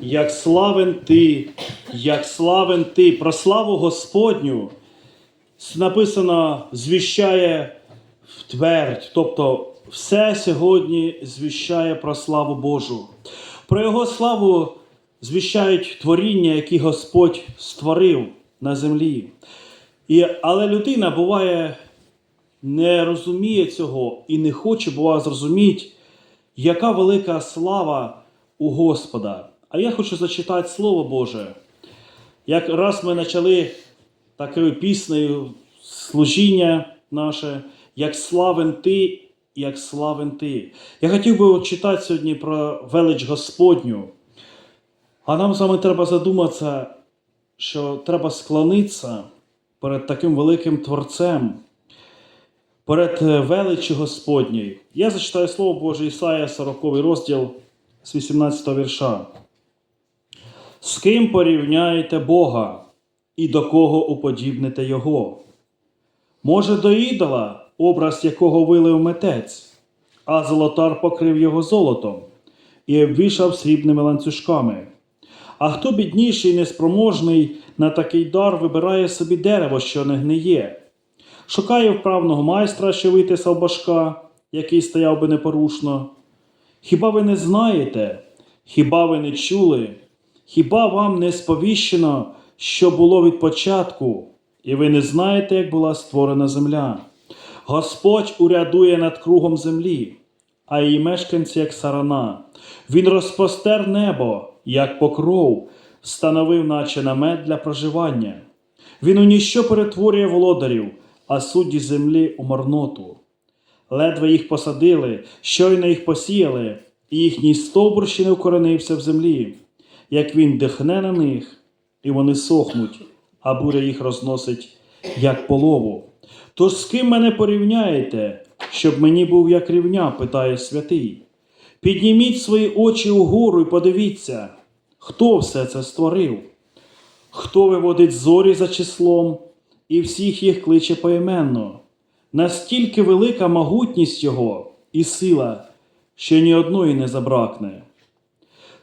як славен ти, як славен ти, про славу Господню написано звіщає в твердь, тобто все сьогодні звіщає про славу Божу. Про Його славу звіщають творіння, які Господь створив на землі. І, але людина буває не розуміє цього і не хоче, буває, зрозуміти, яка велика слава у Господа. А я хочу зачитати Слово Боже. Як раз ми почали такою піснею служіння наше, як славен ти, як славен ти. Я хотів би читати сьогодні про велич Господню. А нам вами треба задуматися, що треба склонитися перед таким великим Творцем, перед величчю Господньою. Я зачитаю Слово Боже Ісая, 40 розділ з 18 вірша. З ким порівняєте Бога і до кого уподібните Його? Може, до ідола, образ якого вилив митець, а золотар покрив його золотом і обвішав срібними ланцюжками. А хто бідніший і неспроможний на такий дар вибирає собі дерево, що не гниє, шукає вправного майстра, що витисав башка, який стояв би непорушно. Хіба ви не знаєте, хіба ви не чули, хіба вам не сповіщено, що було від початку, і ви не знаєте, як була створена земля? Господь урядує над кругом землі, а її мешканці, як сарана. Він розпостер небо, як покров, встановив, наче намет для проживання. Він у ніщо перетворює володарів, а судді землі у марноту. Ледве їх посадили, щойно їх посіяли, і їхній стовбур ще не укоренився в землі, як він дихне на них, і вони сохнуть, а буря їх розносить, як полову. Тож з ким мене порівняєте, щоб мені був як рівня, питає святий. Підніміть свої очі угору і подивіться, хто все це створив, хто виводить зорі за числом і всіх їх кличе поіменно. Настільки велика могутність Його і сила, що ні одної не забракне.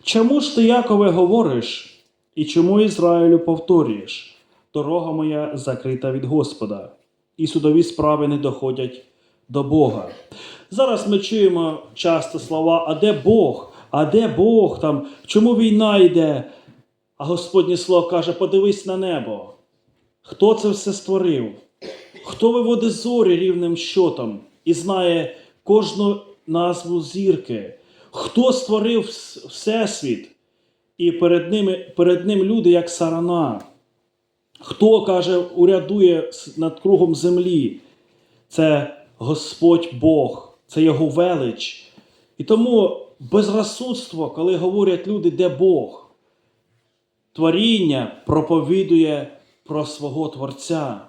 Чому ж ти, Якове, говориш, і чому Ізраїлю повторюєш? Дорога моя закрита від Господа, і судові справи не доходять до Бога. Зараз ми чуємо часто слова, а де Бог? А де Бог там? Чому війна йде? А Господнє Слово каже: подивись на небо. Хто це все створив? Хто виводить зорі рівним щотом і знає кожну назву зірки? Хто створив Всесвіт? І перед, ними, перед ним люди, як сарана. Хто, каже, урядує над кругом землі? Це Господь Бог, це Його велич. І тому безрозсудство, коли говорять люди, де Бог, творіння проповідує про свого Творця.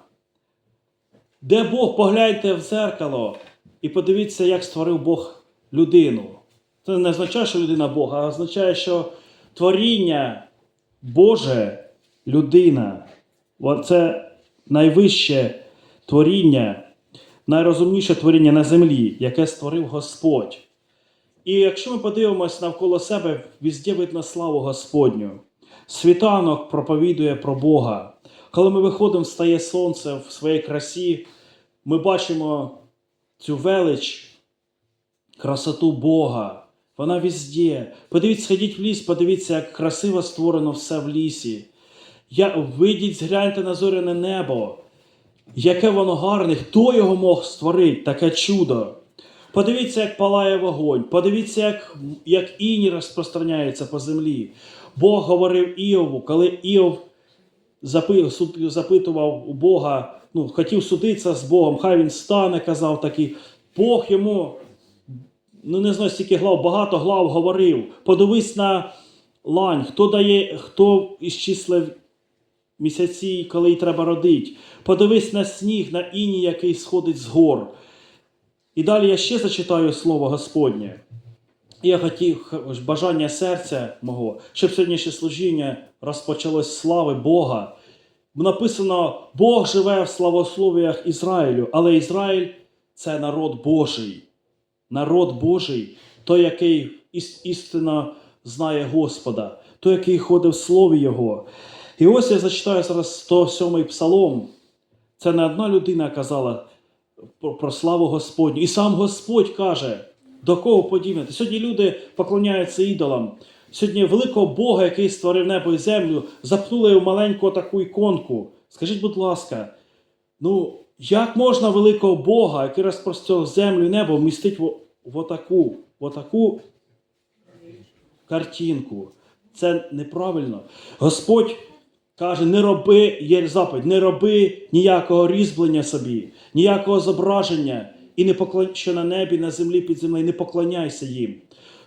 Де Бог, погляньте в зеркало і подивіться, як створив Бог людину. Це не означає, що людина Бог, а означає, що творіння Боже людина. Це найвище творіння, найрозумніше творіння на землі, яке створив Господь. І якщо ми подивимось навколо себе, везде видно славу Господню. Світанок проповідує про Бога. Коли ми виходимо, встає сонце в своїй красі, ми бачимо цю велич, красоту Бога. Вона везде. Подивіться, сходіть в ліс, подивіться, як красиво створено все в лісі. Я, вийдіть, згляньте на зоряне небо. Яке воно гарне, хто його мог створити, таке чудо. Подивіться, як палає вогонь, подивіться, як, як іній розпространяється по землі. Бог говорив Іову, коли Іов запитував у Бога, ну, хотів судитися з Богом, хай він стане, казав такий. Бог йому, ну не знаю, скільки глав, багато глав говорив. Подивись на лань, хто дає, хто із числив місяці, коли й треба родити. Подивись на сніг, на іні, який сходить з гор. І далі я ще зачитаю слово Господнє. Я хотів бажання серця мого, щоб сьогоднішнє служіння розпочалось слави Бога. Написано, Бог живе в славословіях Ізраїлю, але Ізраїль це народ Божий. Народ Божий, той, який іс- істинно знає Господа. той, який ходив в слові Його. І ось я зачитаю зараз 107-й псалом. Це не одна людина казала про славу Господню. І сам Господь каже, до кого подібнити. Сьогодні люди поклоняються ідолам. Сьогодні великого Бога, який створив небо і землю, запнули в маленьку таку іконку. Скажіть, будь ласка, ну як можна великого Бога, який розпростер землю і небо, вмістити в, в отаку, в отаку картинку? Це неправильно. Господь каже: не роби, є не роби ніякого різьблення собі, ніякого зображення, і не поклон... що на небі, на землі, під землею, не поклоняйся їм.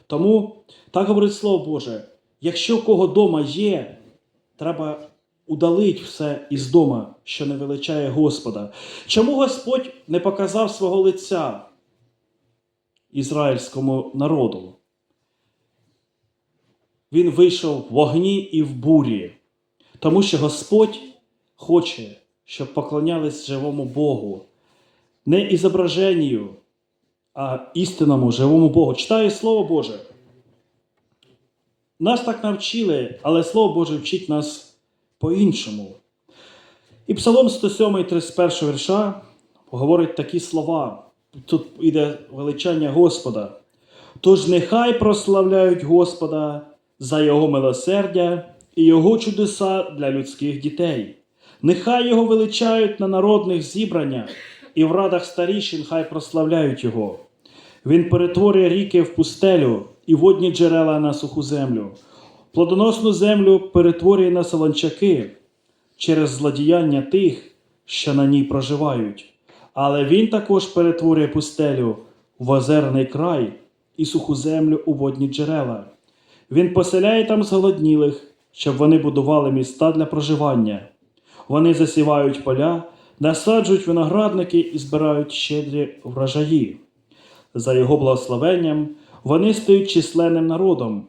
Тому так говорить Слово Боже: якщо в кого дома є, треба удалить все із дома, що не величає Господа. Чому Господь не показав свого лиця ізраїльському народу? Він вийшов в вогні і в бурі, тому що Господь хоче, щоб поклонялись живому Богу, не ізображенню, а істинному живому Богу. Читаю Слово Боже. Нас так навчили, але Слово Боже вчить нас по-іншому. І Псалом 107, 31 вірша говорить такі слова. Тут іде величання Господа. Тож нехай прославляють Господа за Його милосердя і Його чудеса для людських дітей. Нехай Його величають на народних зібраннях і в радах старішин хай прославляють Його. Він перетворює ріки в пустелю і водні джерела на суху землю. Плодоносну землю перетворює на солончаки через злодіяння тих, що на ній проживають. Але він також перетворює пустелю в озерний край і суху землю у водні джерела. Він поселяє там зголоднілих, щоб вони будували міста для проживання. Вони засівають поля, насаджують виноградники і збирають щедрі врожаї. За його благословенням вони стають численним народом,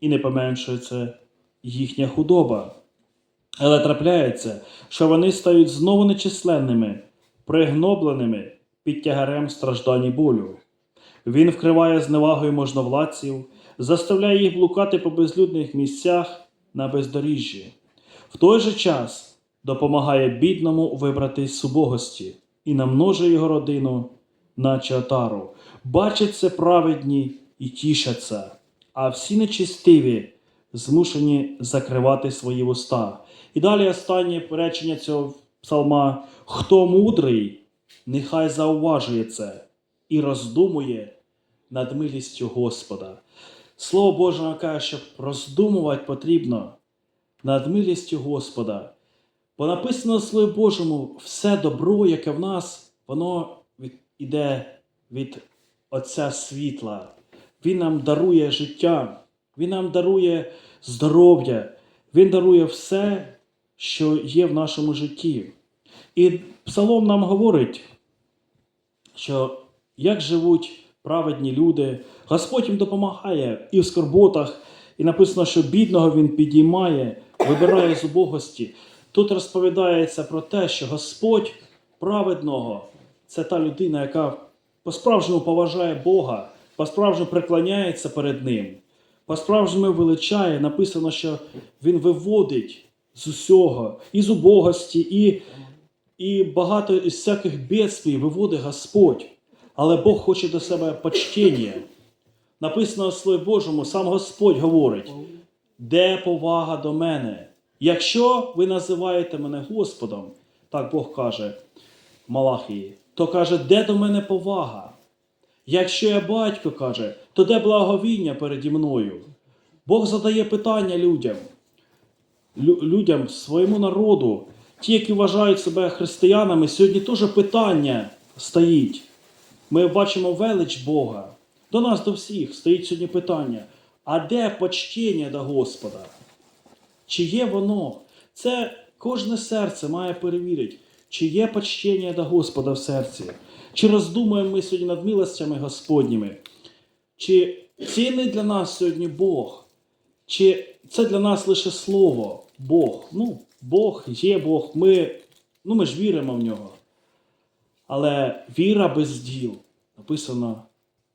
і не поменшується їхня худоба. Але трапляється, що вони стають знову нечисленними, пригнобленими під тягарем страждань і болю. Він вкриває зневагою можновладців, заставляє їх блукати по безлюдних місцях на бездоріжжі. В той же час допомагає бідному вибратись з убогості і намножує його родину, наче отару. Бачать праведні і тішаться, а всі нечистиві змушені закривати свої вуста. І далі останнє речення цього псалма: хто мудрий, нехай зауважує це і роздумує над милістю Господа. Слово Боже каже, що роздумувати потрібно над милістю Господа. Бо написано в Слові Божому, все добро, яке в нас, воно від, іде від Отця світла. Він нам дарує життя, Він нам дарує здоров'я, Він дарує все, що є в нашому житті. І Псалом нам говорить, що як живуть праведні люди, Господь їм допомагає і в скорботах, і написано, що бідного Він підіймає, вибирає з убогості. Тут розповідається про те, що Господь праведного це та людина, яка по-справжньому поважає Бога, по-справжньому преклоняється перед Ним, по-справжньому величає. Написано, що Він виводить з усього, і з убогості, і, і багато із всяких бедствій виводить Господь. Але Бог хоче до себе почтення. Написано в Слові Божому, сам Господь говорить, де повага до мене? Якщо ви називаєте мене Господом, так Бог каже Малахії, то каже, де до мене повага? Якщо я батько каже, то де благовіння переді мною? Бог задає питання людям, Лю- людям, своєму народу, ті, які вважають себе християнами, сьогодні теж питання стоїть. Ми бачимо велич Бога. До нас, до всіх, стоїть сьогодні питання: а де почтення до Господа? Чи є воно? Це кожне серце має перевірити, чи є почтення до Господа в серці, чи роздумуємо ми сьогодні над милостями Господніми, чи цінний для нас сьогодні Бог, чи це для нас лише слово Бог. Ну, Бог є Бог, ми, ну, ми ж віримо в нього. Але віра без діл, написано,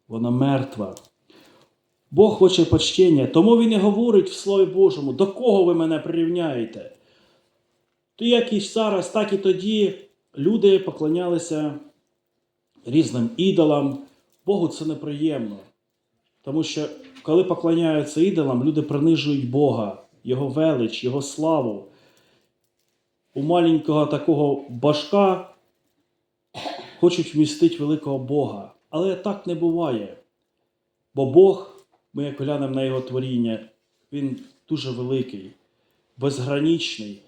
вона мертва. Бог хоче почтення, тому Він і говорить в Слові Божому, до кого ви мене прирівняєте? То як і зараз, так і тоді люди поклонялися різним ідолам. Богу це неприємно. Тому що коли поклоняються ідолам, люди принижують Бога, Його велич, Його славу. У маленького такого башка хочуть вмістити великого Бога. Але так не буває. Бо Бог, ми як глянемо на Його творіння, Він дуже великий, безгранічний.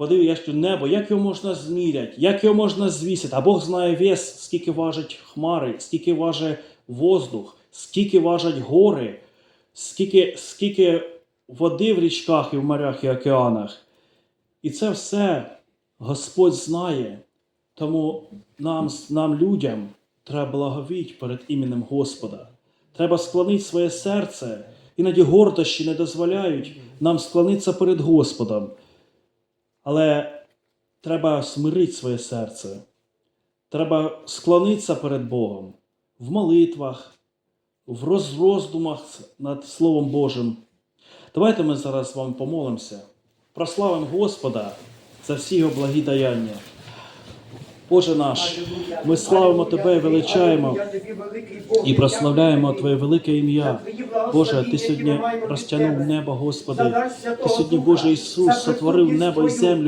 Подиви, я що небо, як його можна зміряти, як його можна звісити? А Бог знає вес, скільки важать хмари, скільки важить воздух, скільки важать гори, скільки, скільки води в річках і в морях і океанах. І це все Господь знає. Тому нам, нам людям, треба благовіть перед іменем Господа. Треба склонити своє серце. Іноді гордощі не дозволяють нам склонитися перед Господом. Але треба смирити своє серце. Треба склонитися перед Богом в молитвах, в розроздумах над Словом Божим. Давайте ми зараз вам помолимося. Прославимо Господа за всі його благі даяння. Боже наш, ми славимо Тебе величаємо і прославляємо Твоє велике ім'я. Боже, Ти сьогодні розтягнув небо, Господи. Ти сьогодні, Боже Ісус, сотворив небо і землю.